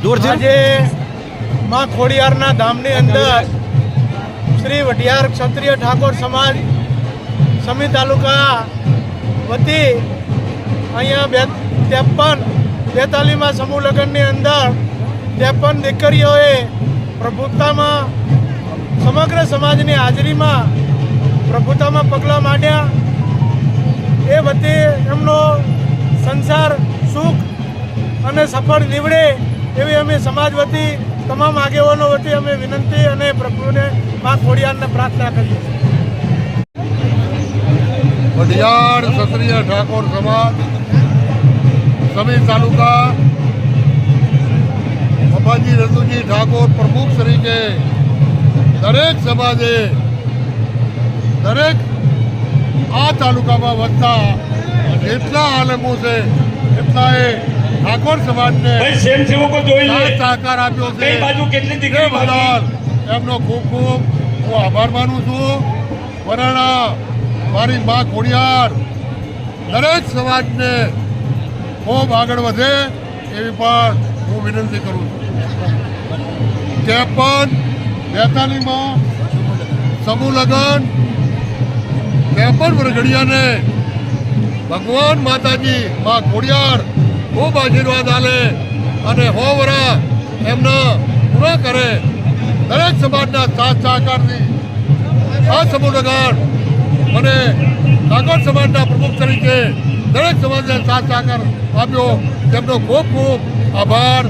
આજે માં ખોડિયારના ધામની અંદર શ્રી વઢિયાર ક્ષત્રિય ઠાકોર સમાજ સમી તાલુકા વતી અહીંયા બે ત્રેપન બેતાલીમાં સમૂહ લગ્નની અંદર ત્રેપન દીકરીઓએ પ્રભુતામાં સમગ્ર સમાજની હાજરીમાં પ્રભુતામાં પગલાં માંડ્યા. એ વતી એમનો સંસાર સુખ અને સફળ નીવડે. એવી અમે સમાજ વતી, તમામ આગેવાનો વતી અમે વિનંતી અને પ્રભુને મા ખોડિયારને પ્રાર્થના કરીએ વઢિયાર ક્ષત્રિય ઠાકોર સમાજ, સમી તાલુકા બાબાજી રતુજી ઠાકોર પ્રમુખ તરીકે દરેક સમાજે, દરેક આ તાલુકામાં વધતા જેટલા આલમો છે, એટલાએ ઠાકોર સમાજને સ્વયંસેવકો જોઈ લે સહકાર આપ્યો છે. કઈ બાજુ કેટલી દીકરી બદલ એમનો ખૂબ ખૂબ હું આભાર માનું છું. વરાણા મારી મા ખોડિયાર દરેક સમાજને ખૂબ આગળ વધે એવી પણ હું વિનંતી કરું છું. ત્રેપન બેતાલીમાં સમૂહ લગ્ન ત્રેપન વરઘડિયાને ભગવાન માતાજી મા ખોડિયાર ખૂબ આશીર્વાદ આલે અને હો વરા એમના પૂરા કરે. દરેક સમાજના સાથ સહકારથી આ સમૂહ લગન મને કાગળ સમાજના પ્રમુખ તરીકે દરેક સમાજને સાથ સહકાર આપ્યો. તેમનો ખૂબ ખૂબ આભાર.